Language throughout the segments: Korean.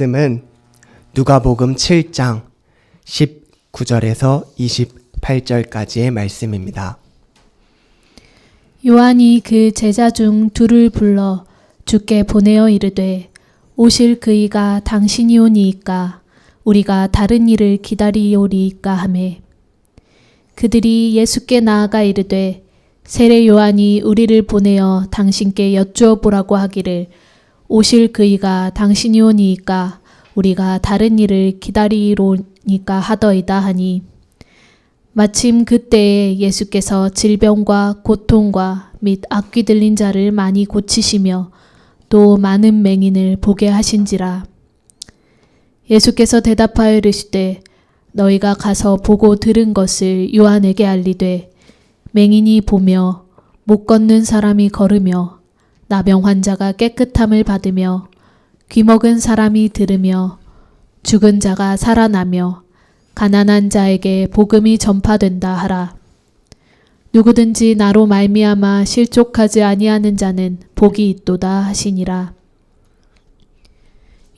말씀은 누가복음 7장 19절에서 28절까지의 말씀입니다. 요한이 그 제자 중 둘을 불러 주께 보내어 이르되 오실 그이가 당신이오니이까 우리가 다른 일을 기다리오리이까 하매 그들이 예수께 나아가 이르되 세례 요한이 우리를 보내어 당신께 여쭈어 보라고 하기를 오실 그이가 당신이오니이까 우리가 다른 일을 기다리로니까 하더이다 하니 마침 그때에 예수께서 질병과 고통과 및 악귀 들린 자를 많이 고치시며 또 많은 맹인을 보게 하신지라. 예수께서 대답하여 이르시되 너희가 가서 보고 들은 것을 요한에게 알리되 맹인이 보며 못 걷는 사람이 걸으며 나병 환자가 깨끗함을 받으며 귀먹은 사람이 들으며 죽은 자가 살아나며 가난한 자에게 복음이 전파된다 하라. 누구든지 나로 말미암아 실족하지 아니하는 자는 복이 있도다 하시니라.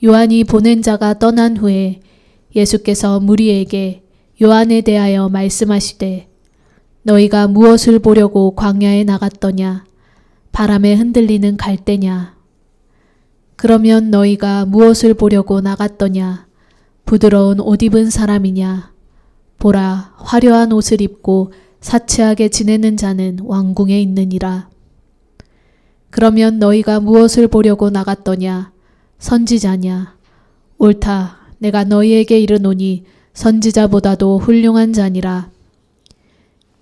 요한이 보낸 자가 떠난 후에 예수께서 무리에게 요한에 대하여 말씀하시되 너희가 무엇을 보려고 광야에 나갔더냐 바람에 흔들리는 갈대냐. 그러면 너희가 무엇을 보려고 나갔더냐. 부드러운 옷 입은 사람이냐. 보라 화려한 옷을 입고 사치하게 지내는 자는 왕궁에 있느니라. 그러면 너희가 무엇을 보려고 나갔더냐. 선지자냐. 옳다 내가 너희에게 이르노니 선지자보다도 훌륭한 자니라.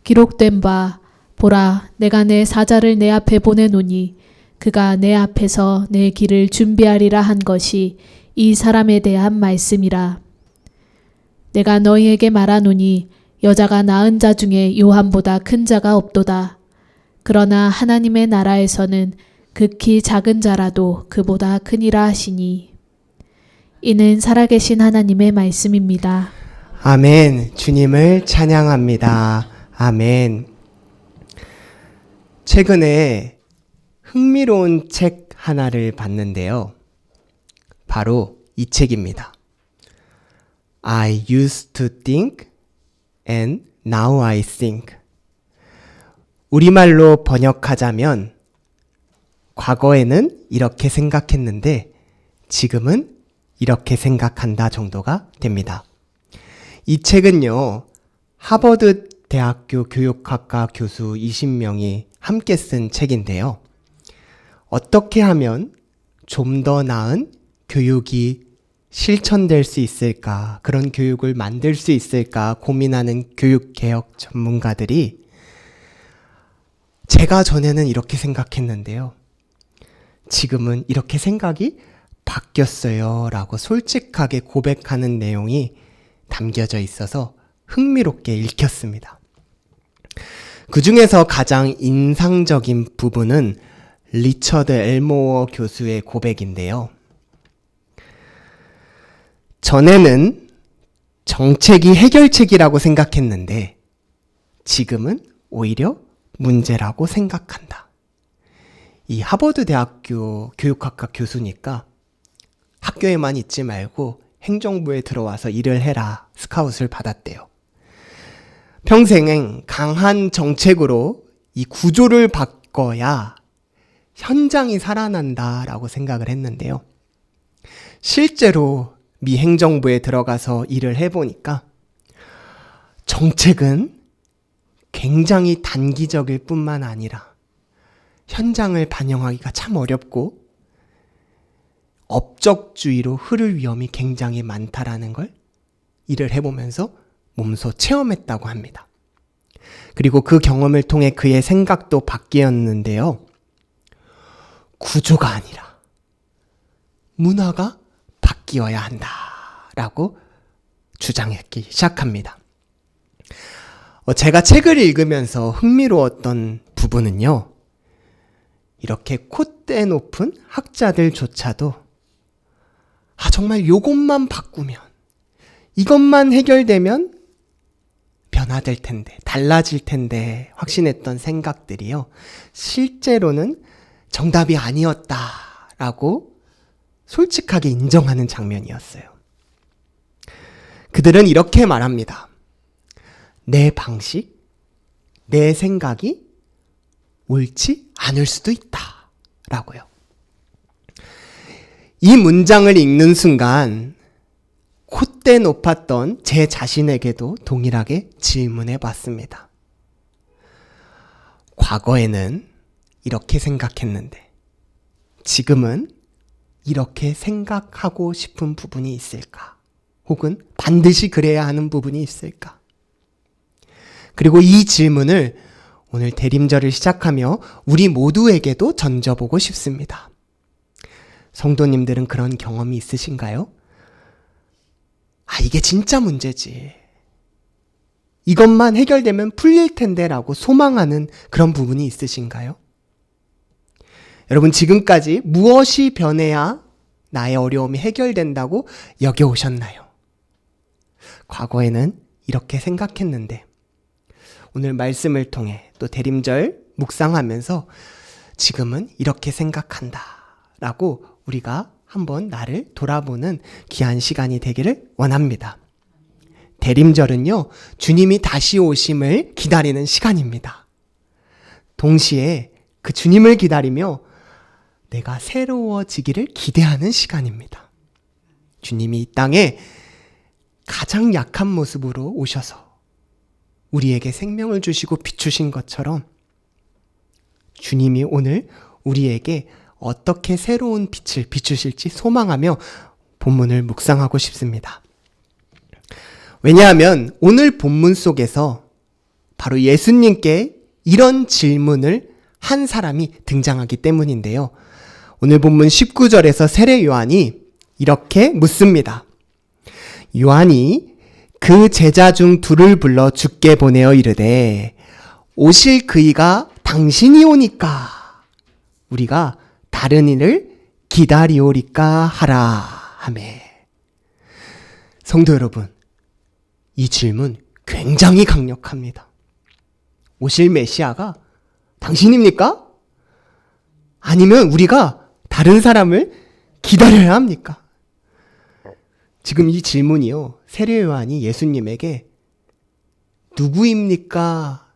기록된 바 보라 내가 내 사자를 내 앞에 보내노니 그가 내 앞에서 내 길을 준비하리라 한 것이 이 사람에 대한 말씀이라 내가 너희에게 말하노니 여자가 낳은 자 중에 요한보다 큰 자가 없도다 그러나 하나님의 나라에서는 극히 작은 자라도 그보다 크니라 하시니 이는 살아계신 하나님의 말씀입니다. 아멘. 주님을 찬양합니다. 아멘. 최근에 흥미로운 책 하나를 봤는데요. 바로 이 책입니다. I used to think and now I think. 우리말로 번역하자면 과거에는 이렇게 생각했는데 지금은 이렇게 생각한다 정도가 됩니다. 이 책은요, 하버드 대학교 교육학과 교수 20명이 함께 쓴 책인데요. 어떻게 하면 좀 더 나은 교육이 실천될 수 있을까, 그런 교육을 만들 수 있을까 고민하는 교육개혁 전문가들이 제가 전에는 이렇게 생각했는데요. 지금은 이렇게 생각이 바뀌었어요. 라고 솔직하게 고백하는 내용이 담겨져 있어서 흥미롭게 읽혔습니다. 그 중에서 가장 인상적인 부분은 리처드 엘모어 교수의 고백인데요. 전에는 정책이 해결책이라고 생각했는데 지금은 오히려 문제라고 생각한다. 이 하버드 대학교 교육학과 교수니까 학교에만 있지 말고 행정부에 들어와서 일을 해라 스카웃을 받았대요. 평생 강한 정책으로 이 구조를 바꿔야 현장이 살아난다라고 생각을 했는데요. 실제로 미 행정부에 들어가서 일을 해보니까 정책은 굉장히 단기적일 뿐만 아니라 현장을 반영하기가 참 어렵고 업적주의로 흐를 위험이 굉장히 많다라는 걸 일을 해보면서 몸소 체험했다고 합니다. 그리고 그 경험을 통해 그의 생각도 바뀌었는데요. 구조가 아니라 문화가 바뀌어야 한다라고 주장했기 시작합니다. 어, 제가 책을 읽으면서 흥미로웠던 부분은요. 이렇게 콧대 높은 학자들조차도 아, 정말 요것만 바꾸면, 이것만 해결되면 변화될 텐데, 달라질 텐데, 확신했던 생각들이요. 실제로는 정답이 아니었다라고 솔직하게 인정하는 장면이었어요. 그들은 이렇게 말합니다. 내 방식, 내 생각이 옳지 않을 수도 있다. 라고요. 이 문장을 읽는 순간 콧대 높았던 제 자신에게도 동일하게 질문해 봤습니다. 과거에는 이렇게 생각했는데 지금은 이렇게 생각하고 싶은 부분이 있을까? 혹은 반드시 그래야 하는 부분이 있을까? 그리고 이 질문을 오늘 대림절을 시작하며 우리 모두에게도 던져보고 싶습니다. 성도님들은 그런 경험이 있으신가요? 아, 이게 진짜 문제지. 이것만 해결되면 풀릴 텐데 라고 소망하는 그런 부분이 있으신가요? 여러분, 지금까지 무엇이 변해야 나의 어려움이 해결된다고 여겨오셨나요? 과거에는 이렇게 생각했는데, 오늘 말씀을 통해 또 대림절 묵상하면서 지금은 이렇게 생각한다. 라고 우리가 한번 나를 돌아보는 귀한 시간이 되기를 원합니다. 대림절은요, 주님이 다시 오심을 기다리는 시간입니다. 동시에 그 주님을 기다리며 내가 새로워지기를 기대하는 시간입니다. 주님이 이 땅에 가장 약한 모습으로 오셔서 우리에게 생명을 주시고 비추신 것처럼 주님이 오늘 우리에게 어떻게 새로운 빛을 비추실지 소망하며 본문을 묵상하고 싶습니다. 왜냐하면 오늘 본문 속에서 바로 예수님께 이런 질문을 한 사람이 등장하기 때문인데요. 오늘 본문 19절에서 세례 요한이 이렇게 묻습니다. 요한이 그 제자 중 둘을 불러 죽게 보내어 이르되 오실 그이가 당신이 오니까 우리가 다른 이를 기다리오리까 하라 하매 성도 여러분 이 질문 굉장히 강력합니다. 오실 메시아가 당신입니까? 아니면 우리가 다른 사람을 기다려야 합니까? 지금 이 질문이요. 세례 요한이 예수님에게 누구입니까?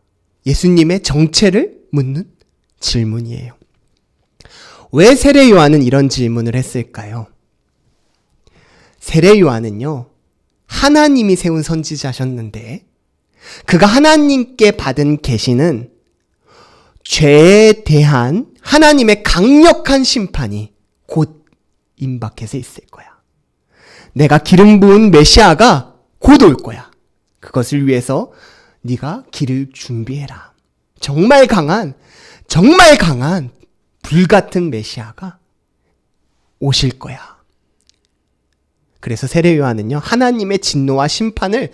예수님의 정체를 묻는 질문이에요. 왜 세례 요한은 이런 질문을 했을까요? 세례 요한은요. 하나님이 세운 선지자셨는데 그가 하나님께 받은 계시는 죄에 대한 하나님의 강력한 심판이 곧 임박해서 있을 거야. 내가 기름 부은 메시아가 곧 올 거야. 그것을 위해서 네가 길을 준비해라. 정말 강한 정말 강한 불같은 메시아가 오실 거야. 그래서 세례 요한은요. 하나님의 진노와 심판을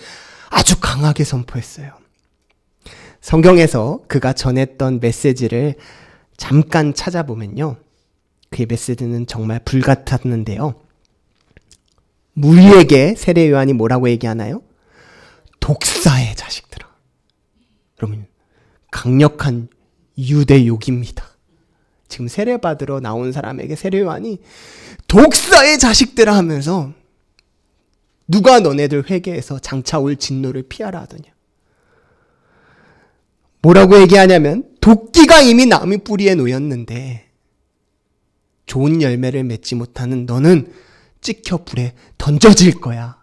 아주 강하게 선포했어요. 성경에서 그가 전했던 메시지를 잠깐 찾아보면요. 그의 메시지는 정말 불같았는데요. 우리에게 세례 요한이 뭐라고 얘기하나요? 독사의 자식들아. 여러분, 강력한 유대 욕입니다. 지금 세례 받으러 나온 사람에게 세례 요한이 독사의 자식들아 하면서 누가 너네들 회개해서 장차 올 진노를 피하라 하더냐. 뭐라고 얘기하냐면 도끼가 이미 나무 뿌리에 놓였는데 좋은 열매를 맺지 못하는 너는 찍혀 불에 던져질 거야.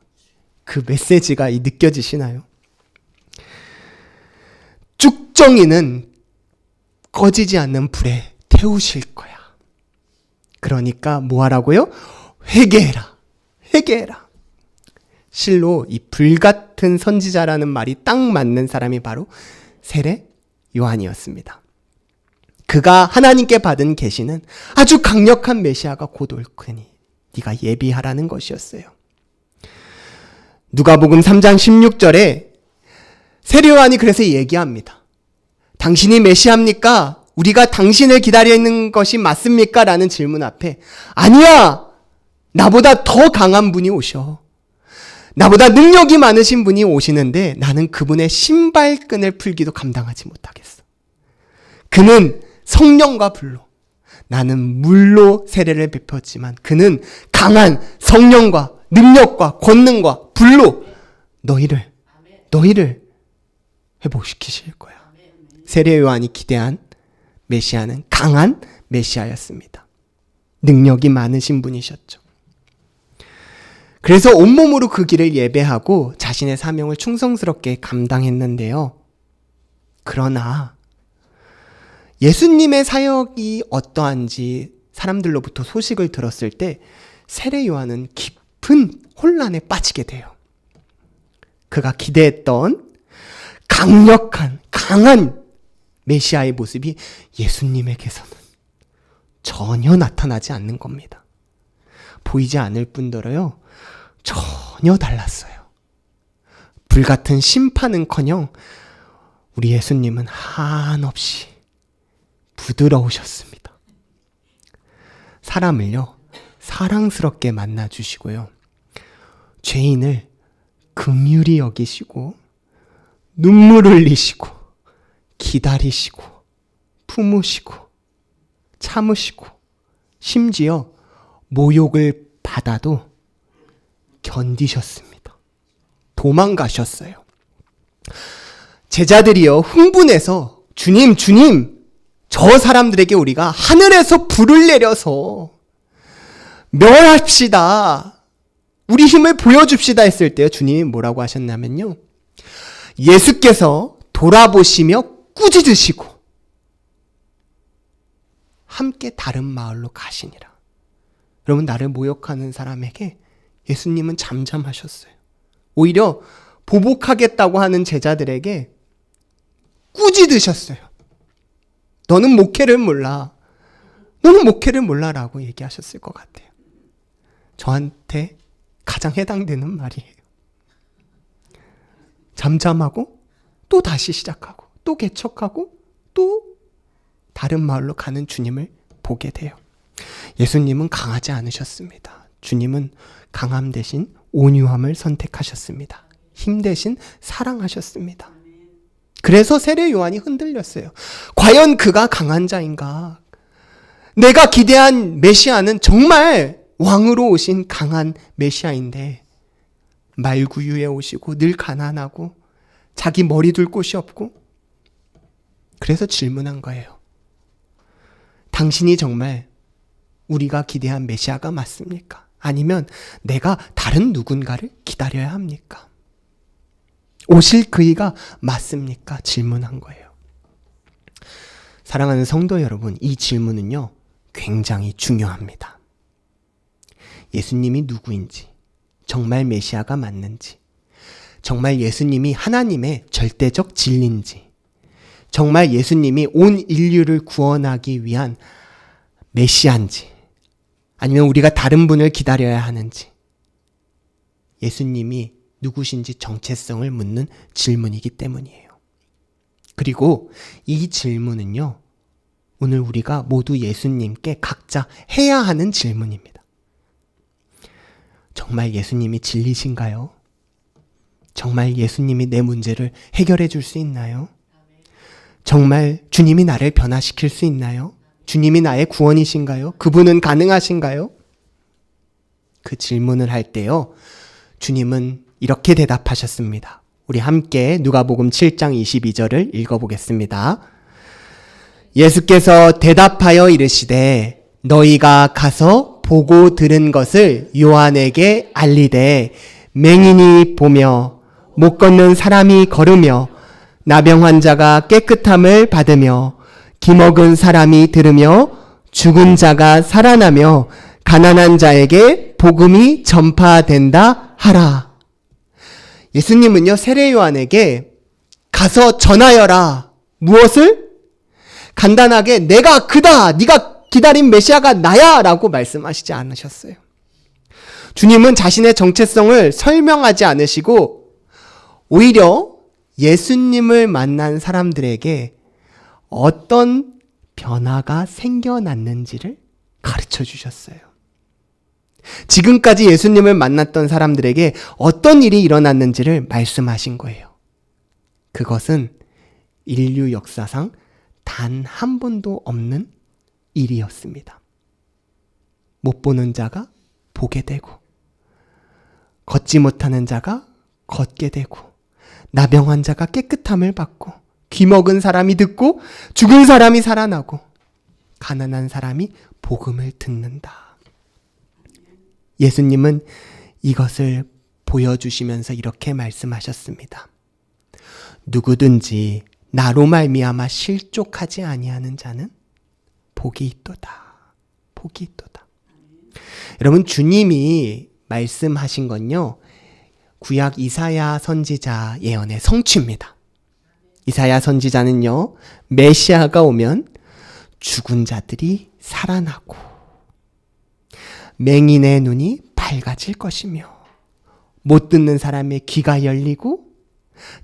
그 메시지가 느껴지시나요? 쭉정이는 꺼지지 않는 불에 태우실 거야. 그러니까 뭐 하라고요? 회개해라. 회개해라. 실로 이 불같은 선지자라는 말이 딱 맞는 사람이 바로 세례 요한이었습니다. 그가 하나님께 받은 계시는 아주 강력한 메시아가 곧 올 거니 네가 예비하라는 것이었어요. 누가복음 3장 16절에 세례 요한이 그래서 얘기합니다. 당신이 메시아입니까? 우리가 당신을 기다려 있는 것이 맞습니까? 라는 질문 앞에 아니야. 나보다 더 강한 분이 오셔. 나보다 능력이 많으신 분이 오시는데 나는 그분의 신발끈을 풀기도 감당하지 못하겠어. 그는 성령과 불로 나는 물로 세례를 베폈지만 그는 강한 성령과 능력과 권능과 불로 너희를 너희를 회복시키실 거야. 세례 요한이 기대한 메시아는 강한 메시아였습니다. 능력이 많으신 분이셨죠. 그래서 온몸으로 그 길을 예배하고 자신의 사명을 충성스럽게 감당했는데요. 그러나 예수님의 사역이 어떠한지 사람들로부터 소식을 들었을 때 세례 요한은 깊은 혼란에 빠지게 돼요. 그가 기대했던 강력한 강한 메시아의 모습이 예수님에게서는 전혀 나타나지 않는 겁니다. 보이지 않을 뿐더러요. 전혀 달랐어요. 불같은 심판은커녕 우리 예수님은 한없이 부드러우셨습니다. 사람을요, 사랑스럽게 만나주시고요. 죄인을 긍휼히 여기시고, 눈물 흘리시고, 기다리시고, 품으시고, 참으시고, 심지어 모욕을 받아도 견디셨습니다. 도망가셨어요. 제자들이요, 흥분해서 주님, 주님, 저 사람들에게 우리가 하늘에서 불을 내려서 멸합시다. 우리 힘을 보여줍시다 했을 때요, 주님이 뭐라고 하셨냐면요. 예수께서 돌아보시며 꾸짖으시고 함께 다른 마을로 가시니라. 여러분, 나를 모욕하는 사람에게 예수님은 잠잠하셨어요. 오히려 보복하겠다고 하는 제자들에게 꾸짖으셨어요. 너는 목회를 몰라. 너는 목회를 몰라라고 얘기하셨을 것 같아요. 저한테 가장 해당되는 말이에요. 잠잠하고 또 다시 시작하고 또 개척하고 또 다른 마을로 가는 주님을 보게 돼요. 예수님은 강하지 않으셨습니다. 주님은 강함 대신 온유함을 선택하셨습니다. 힘 대신 사랑하셨습니다. 그래서 세례 요한이 흔들렸어요. 과연 그가 강한 자인가? 내가 기대한 메시아는 정말 왕으로 오신 강한 메시아인데 말구유에 오시고 늘 가난하고 자기 머리 둘 곳이 없고 그래서 질문한 거예요. 당신이 정말 우리가 기대한 메시아가 맞습니까? 아니면 내가 다른 누군가를 기다려야 합니까? 오실 그이가 맞습니까? 질문한 거예요. 사랑하는 성도 여러분, 이 질문은요, 굉장히 중요합니다. 예수님이 누구인지, 정말 메시아가 맞는지, 정말 예수님이 하나님의 절대적 진리인지, 정말 예수님이 온 인류를 구원하기 위한 메시아인지, 아니면 우리가 다른 분을 기다려야 하는지, 예수님이 누구신지 정체성을 묻는 질문이기 때문이에요. 그리고 이 질문은요, 오늘 우리가 모두 예수님께 각자 해야 하는 질문입니다. 정말 예수님이 진리신가요? 정말 예수님이 내 문제를 해결해 줄 수 있나요? 정말 주님이 나를 변화시킬 수 있나요? 주님이 나의 구원이신가요? 그분은 가능하신가요? 그 질문을 할 때요. 주님은 이렇게 대답하셨습니다. 우리 함께 누가복음 7장 22절을 읽어보겠습니다. 예수께서 대답하여 이르시되 너희가 가서 보고 들은 것을 요한에게 알리되 맹인이 보며 못 걷는 사람이 걸으며 나병 환자가 깨끗함을 받으며 기먹은 사람이 들으며 죽은 자가 살아나며 가난한 자에게 복음이 전파된다 하라. 예수님은요, 세례 요한에게 가서 전하여라. 무엇을? 간단하게 내가 그다. 네가 기다린 메시아가 나야 라고 말씀하시지 않으셨어요. 주님은 자신의 정체성을 설명하지 않으시고 오히려 예수님을 만난 사람들에게 어떤 변화가 생겨났는지를 가르쳐 주셨어요. 지금까지 예수님을 만났던 사람들에게 어떤 일이 일어났는지를 말씀하신 거예요. 그것은 인류 역사상 단 한 번도 없는 일이었습니다. 못 보는 자가 보게 되고, 걷지 못하는 자가 걷게 되고, 나병한 자가 깨끗함을 받고, 귀 먹은 사람이 듣고, 죽은 사람이 살아나고, 가난한 사람이 복음을 듣는다. 예수님은 이것을 보여주시면서 이렇게 말씀하셨습니다. 누구든지 나로 말미암아 실족하지 아니하는 자는 복이 있도다. 복이 있도다. 여러분 주님이 말씀하신 건요. 구약 이사야 선지자 예언의 성취입니다. 이사야 선지자는요. 메시아가 오면 죽은 자들이 살아나고 맹인의 눈이 밝아질 것이며 못 듣는 사람의 귀가 열리고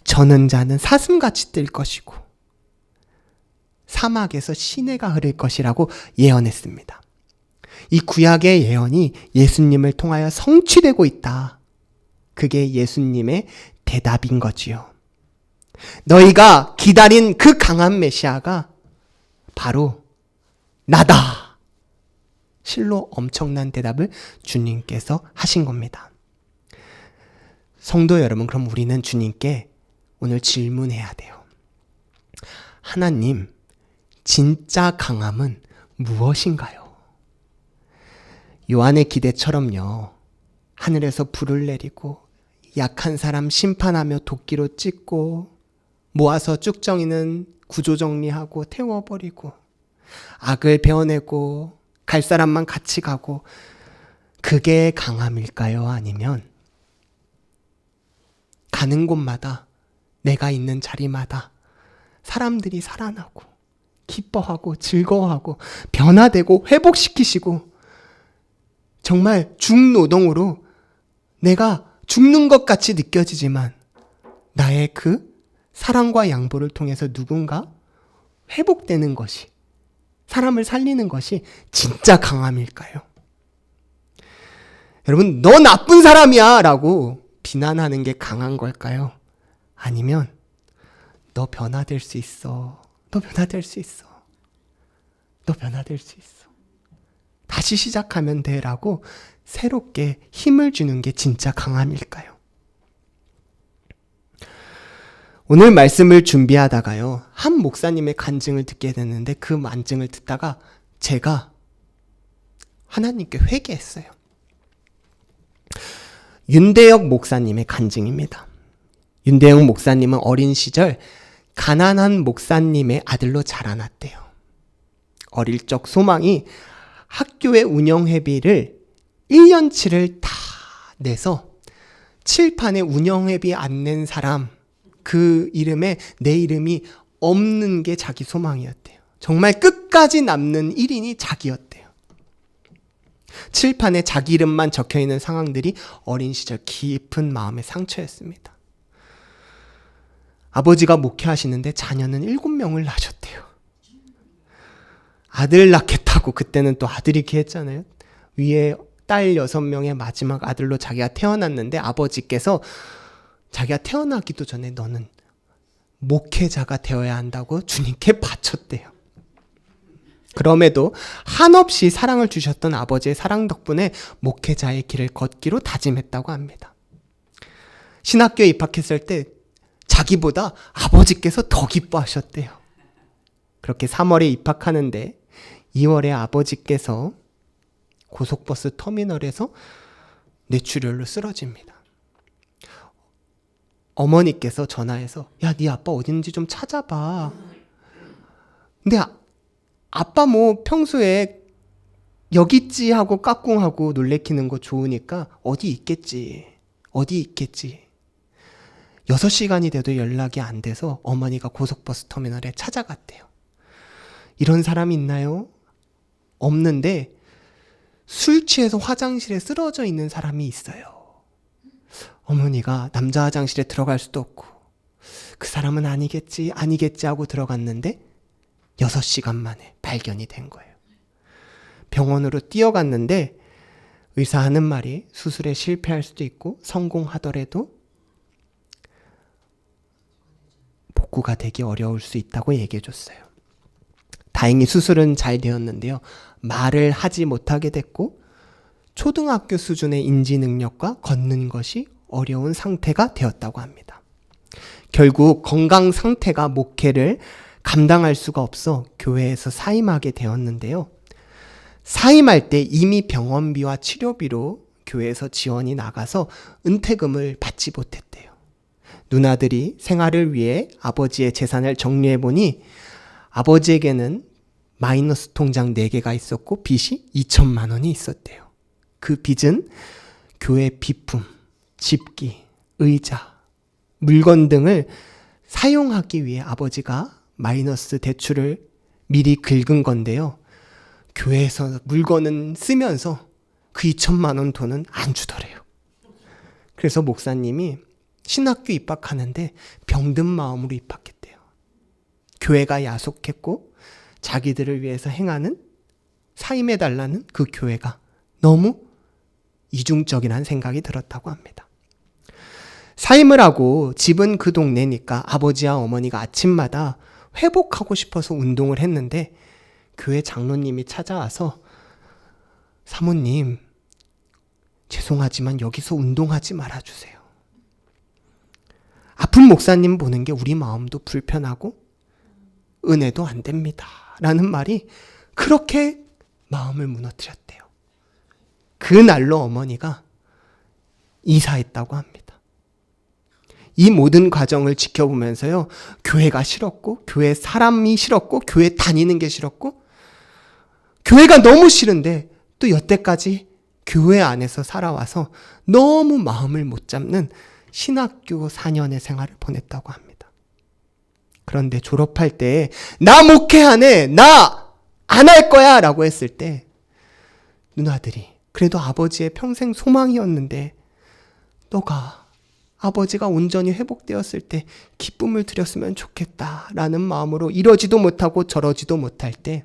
저는 자는 사슴같이 뜰 것이고 사막에서 시내가 흐를 것이라고 예언했습니다. 이 구약의 예언이 예수님을 통하여 성취되고 있다. 그게 예수님의 대답인 거지요. 너희가 기다린 그 강한 메시아가 바로 나다. 실로 엄청난 대답을 주님께서 하신 겁니다. 성도 여러분, 그럼 우리는 주님께 오늘 질문해야 돼요. 하나님, 진짜 강함은 무엇인가요? 요한의 기대처럼요. 하늘에서 불을 내리고 약한 사람 심판하며 도끼로 찢고 모아서 쭉정이는 구조 정리하고 태워버리고 악을 베어내고 갈 사람만 같이 가고 그게 강함일까요? 아니면 가는 곳마다 내가 있는 자리마다 사람들이 살아나고 기뻐하고 즐거워하고 변화되고 회복시키시고 정말 중노동으로 내가 죽는 것 같이 느껴지지만 나의 그 사랑과 양보를 통해서 누군가 회복되는 것이 사람을 살리는 것이 진짜 강함일까요? 여러분, 너 나쁜 사람이야! 라고 비난하는 게 강한 걸까요? 아니면, 너 변화될 수 있어. 너 변화될 수 있어. 너 변화될 수 있어. 다시 시작하면 돼. 라고 새롭게 힘을 주는 게 진짜 강함일까요? 오늘 말씀을 준비하다가요, 한 목사님의 간증을 듣게 됐는데 그 간증을 듣다가 제가 하나님께 회개했어요. 윤대혁 목사님의 간증입니다. 윤대혁 목사님은 어린 시절 가난한 목사님의 아들로 자라났대요. 어릴 적 소망이 학교의 운영회비를 1년치를 다 내서 칠판에 운영회비 안 낸 사람 그 이름에 내 이름이 없는 게 자기 소망이었대요. 정말 끝까지 남는 1인이 자기였대요. 칠판에 자기 이름만 적혀 있는 상황들이 어린 시절 깊은 마음의 상처였습니다. 아버지가 목회하시는데 자녀는 7명을 낳으셨대요. 아들 낳겠다고 그때는 또 아들이 귀했잖아요. 위에 딸 6명의 마지막 아들로 자기가 태어났는데 아버지께서 자기가 태어나기도 전에 너는 목회자가 되어야 한다고 주님께 바쳤대요. 그럼에도 한없이 사랑을 주셨던 아버지의 사랑 덕분에 목회자의 길을 걷기로 다짐했다고 합니다. 신학교에 입학했을 때 자기보다 아버지께서 더 기뻐하셨대요. 그렇게 3월에 입학하는데 2월에 아버지께서 고속버스 터미널에서 뇌출혈로 쓰러집니다. 어머니께서 전화해서 야, 네 아빠 어딘지 좀 찾아봐. 근데 아, 아빠 뭐 평소에 여기 있지 하고 까꿍하고 놀래키는 거 좋으니까 어디 있겠지. 어디 있겠지. 6시간이 돼도 연락이 안 돼서 어머니가 고속버스 터미널에 찾아갔대요. 이런 사람이 있나요? 없는데 술 취해서 화장실에 쓰러져 있는 사람이 있어요. 어머니가 남자 화장실에 들어갈 수도 없고 그 사람은 아니겠지 아니겠지 하고 들어갔는데 6시간 만에 발견이 된 거예요. 병원으로 뛰어갔는데 의사 하는 말이 수술에 실패할 수도 있고 성공하더라도 복구가 되기 어려울 수 있다고 얘기해 줬어요. 다행히 수술은 잘 되었는데요. 말을 하지 못하게 됐고 초등학교 수준의 인지 능력과 걷는 것이 어려운 상태가 되었다고 합니다. 결국 건강 상태가 목회를 감당할 수가 없어 교회에서 사임하게 되었는데요. 사임할 때 이미 병원비와 치료비로 교회에서 지원이 나가서 은퇴금을 받지 못했대요. 누나들이 생활을 위해 아버지의 재산을 정리해 보니 아버지에게는 마이너스 통장 4개가 있었고 빚이 2천만 원이 있었대요. 그 빚은 교회 비품, 집기, 의자, 물건 등을 사용하기 위해 아버지가 마이너스 대출을 미리 긁은 건데요. 교회에서 물건은 쓰면서 그 2천만 원 돈은 안 주더래요. 그래서 목사님이 신학교 입학하는데 병든 마음으로 입학했대요. 교회가 야속했고 자기들을 위해서 행하는 사임해 달라는 그 교회가 너무 이중적이라는 생각이 들었다고 합니다. 사임을 하고 집은 그 동네니까 아버지와 어머니가 아침마다 회복하고 싶어서 운동을 했는데 교회 장로님이 찾아와서 사모님 죄송하지만 여기서 운동하지 말아주세요. 아픈 목사님 보는 게 우리 마음도 불편하고 은혜도 안 됩니다. 라는 말이 그렇게 마음을 무너뜨렸대요. 그날로 어머니가 이사했다고 합니다. 이 모든 과정을 지켜보면서요, 교회가 싫었고, 교회 사람이 싫었고, 교회 다니는 게 싫었고, 교회가 너무 싫은데, 또 여태까지 교회 안에서 살아와서 너무 마음을 못 잡는 신학교 4년의 생활을 보냈다고 합니다. 그런데 졸업할 때, 나 목회하네! 나! 안 할 거야! 라고 했을 때, 누나들이, 그래도 아버지의 평생 소망이었는데, 너가 아버지가 온전히 회복되었을 때 기쁨을 드렸으면 좋겠다. 라는 마음으로 이러지도 못하고 저러지도 못할 때,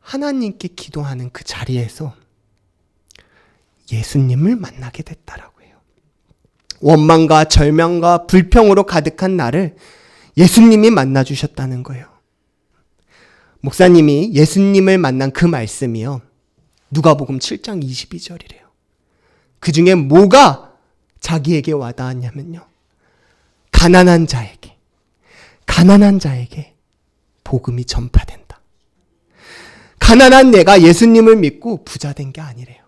하나님께 기도하는 그 자리에서 예수님을 만나게 됐다라고 해요. 원망과 절망과 불평으로 가득한 나를 예수님이 만나 주셨다는 거예요. 목사님이 예수님을 만난 그 말씀이요. 누가복음 7장 22절이래요. 그 중에 뭐가 자기에게 와닿았냐면요. 가난한 자에게, 가난한 자에게 복음이 전파된다. 가난한 내가 예수님을 믿고 부자 된 게 아니래요.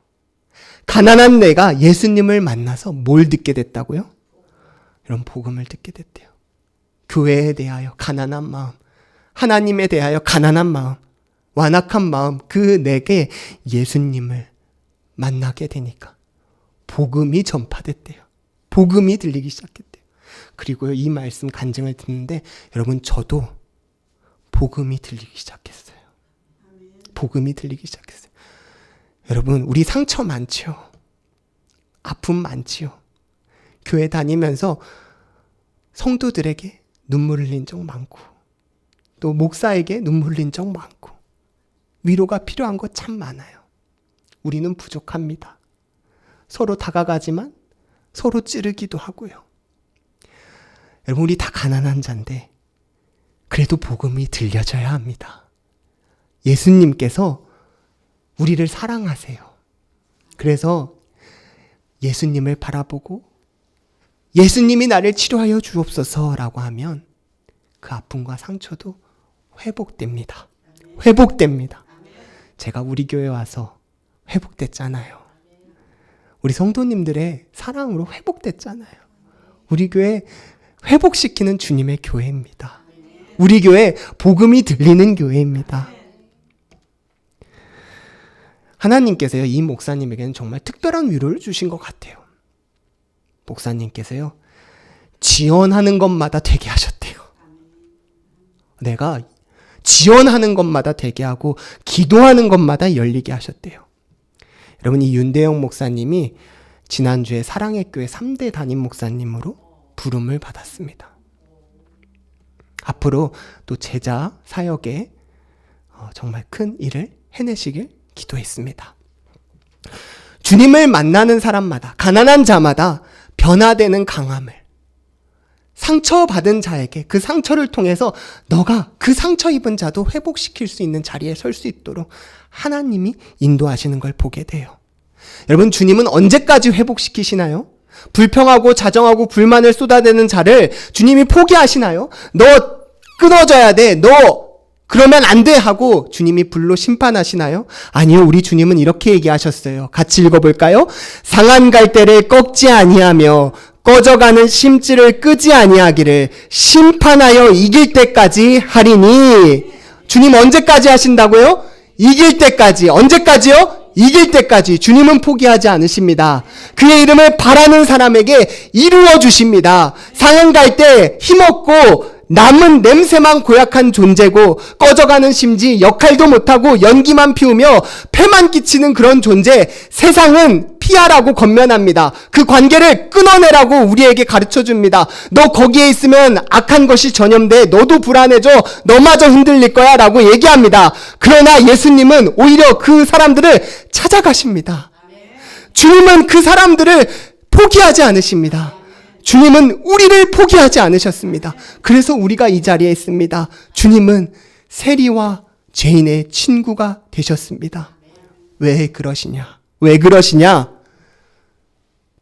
가난한 내가 예수님을 만나서 뭘 듣게 됐다고요? 이런 복음을 듣게 됐대요. 교회에 대하여 가난한 마음, 하나님에 대하여 가난한 마음, 완악한 마음, 그 내게 예수님을 만나게 되니까 복음이 전파됐대요. 복음이 들리기 시작했대요. 그리고 이 말씀 간증을 듣는데 여러분 저도 복음이 들리기 시작했어요. 복음이 들리기 시작했어요. 여러분 우리 상처 많지요. 아픔 많지요. 교회 다니면서 성도들에게 눈물 흘린 적 많고 또 목사에게 눈물 흘린 적 많고 위로가 필요한 것참 많아요. 우리는 부족합니다. 서로 다가가지만 서로 찌르기도 하고요. 여러분, 우리 다 가난한 자인데, 그래도 복음이 들려져야 합니다. 예수님께서 우리를 사랑하세요. 그래서 예수님을 바라보고 예수님이 나를 치료하여 주옵소서라고 하면 그 아픔과 상처도 회복됩니다. 회복됩니다. 제가 우리 교회 와서 회복됐잖아요. 우리 성도님들의 사랑으로 회복됐잖아요. 우리 교회 회복시키는 주님의 교회입니다. 우리 교회 복음이 들리는 교회입니다. 하나님께서요, 이 목사님에게는 정말 특별한 위로를 주신 것 같아요. 목사님께서요, 지원하는 것마다 되게 하셨대요. 내가 지원하는 것마다 되게 하고, 기도하는 것마다 열리게 하셨대요. 여러분, 이 윤대영 목사님이 지난주에 사랑의 교회 3대 담임 목사님으로 부름을 받았습니다. 앞으로 또 제자 사역에 어, 정말 큰 일을 해내시길 기도했습니다. 주님을 만나는 사람마다, 가난한 자마다 변화되는 강함을, 상처받은 자에게 그 상처를 통해서 너가 그 상처 입은 자도 회복시킬 수 있는 자리에 설 수 있도록 하나님이 인도하시는 걸 보게 돼요. 여러분, 주님은 언제까지 회복시키시나요? 불평하고 자정하고 불만을 쏟아내는 자를 주님이 포기하시나요? 너 끊어져야 돼. 너 그러면 안 돼 하고 주님이 불로 심판하시나요? 아니요. 우리 주님은 이렇게 얘기하셨어요. 같이 읽어볼까요? 상한 갈대를 꺾지 아니하며 꺼져가는 심지를 끄지 아니하기를 심판하여 이길 때까지 하리니 주님 언제까지 하신다고요? 이길 때까지 언제까지요? 이길 때까지 주님은 포기하지 않으십니다. 그의 이름을 바라는 사람에게 이루어 주십니다. 상한 갈대 힘없고 남은 냄새만 고약한 존재고 꺼져가는 심지 역할도 못하고 연기만 피우며 폐만 끼치는 그런 존재 세상은 피하라고 건면합니다. 그 관계를 끊어내라고 우리에게 가르쳐 줍니다. 너 거기에 있으면 악한 것이 전염돼. 너도 불안해져. 너마저 흔들릴 거야. 라고 얘기합니다. 그러나 예수님은 오히려 그 사람들을 찾아가십니다. 주님은 그 사람들을 포기하지 않으십니다. 주님은 우리를 포기하지 않으셨습니다. 그래서 우리가 이 자리에 있습니다. 주님은 세리와 죄인의 친구가 되셨습니다. 왜 그러시냐? 왜 그러시냐?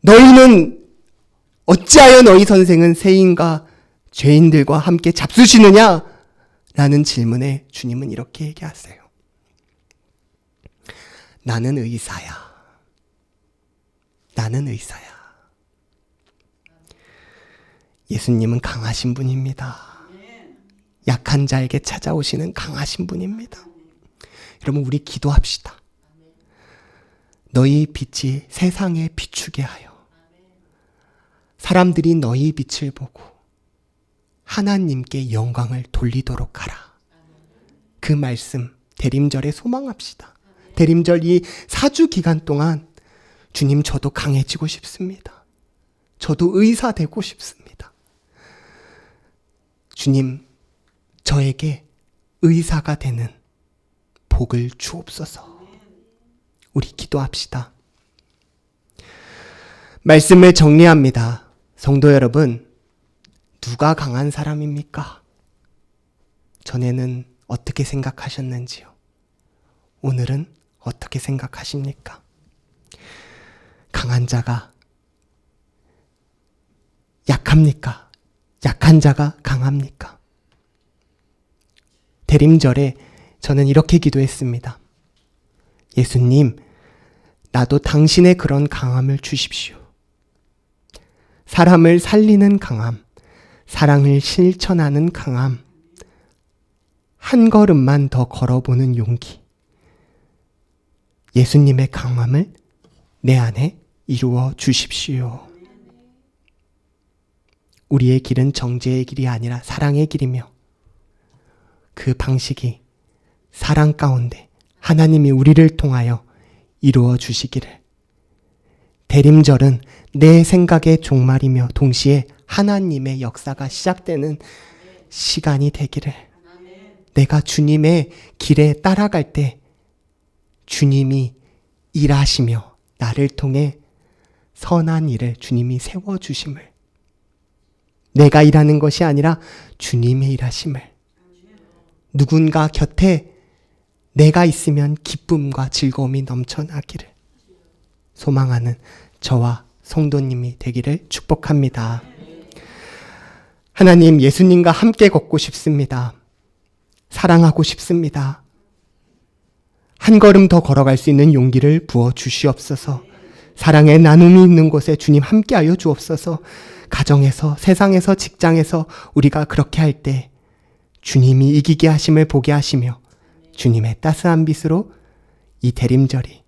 너희는 어찌하여 너희 선생은 세인과 죄인들과 함께 잡수시느냐? 라는 질문에 주님은 이렇게 얘기하세요. 나는 의사야. 나는 의사야. 예수님은 강하신 분입니다. 약한 자에게 찾아오시는 강하신 분입니다. 여러분, 우리 기도합시다. 너희 빛이 세상에 비추게 하여 사람들이 너희 빛을 보고 하나님께 영광을 돌리도록 하라. 그 말씀 대림절에 소망합시다. 대림절 이 사주 기간 동안 주님 저도 강해지고 싶습니다. 저도 의사 되고 싶습니다. 주님 저에게 의사가 되는 복을 주옵소서. 우리 기도합시다. 말씀을 정리합니다. 성도 여러분, 누가 강한 사람입니까? 전에는 어떻게 생각하셨는지요? 오늘은 어떻게 생각하십니까? 강한 자가 약합니까? 약한 자가 강합니까? 대림절에 저는 이렇게 기도했습니다. 예수님, 나도 당신의 그런 강함을 주십시오. 사람을 살리는 강함, 사랑을 실천하는 강함, 한 걸음만 더 걸어보는 용기. 예수님의 강함을 내 안에 이루어 주십시오. 우리의 길은 정죄의 길이 아니라 사랑의 길이며 그 방식이 사랑 가운데 하나님이 우리를 통하여 이루어 주시기를. 대림절은 내 생각의 종말이며 동시에 하나님의 역사가 시작되는 시간이 되기를. 내가 주님의 길에 따라갈 때 주님이 일하시며 나를 통해 선한 일을 주님이 세워주심을. 내가 일하는 것이 아니라 주님의 일하심을. 누군가 곁에 내가 있으면 기쁨과 즐거움이 넘쳐나기를 소망하는 저와 성도님이 되기를 축복합니다. 하나님 예수님과 함께 걷고 싶습니다. 사랑하고 싶습니다. 한 걸음 더 걸어갈 수 있는 용기를 부어 주시옵소서. 사랑의 나눔이 있는 곳에 주님 함께하여 주옵소서. 가정에서, 세상에서, 직장에서 우리가 그렇게 할 때 주님이 이기게 하심을 보게 하시며 주님의 따스한 빛으로 이 대림절이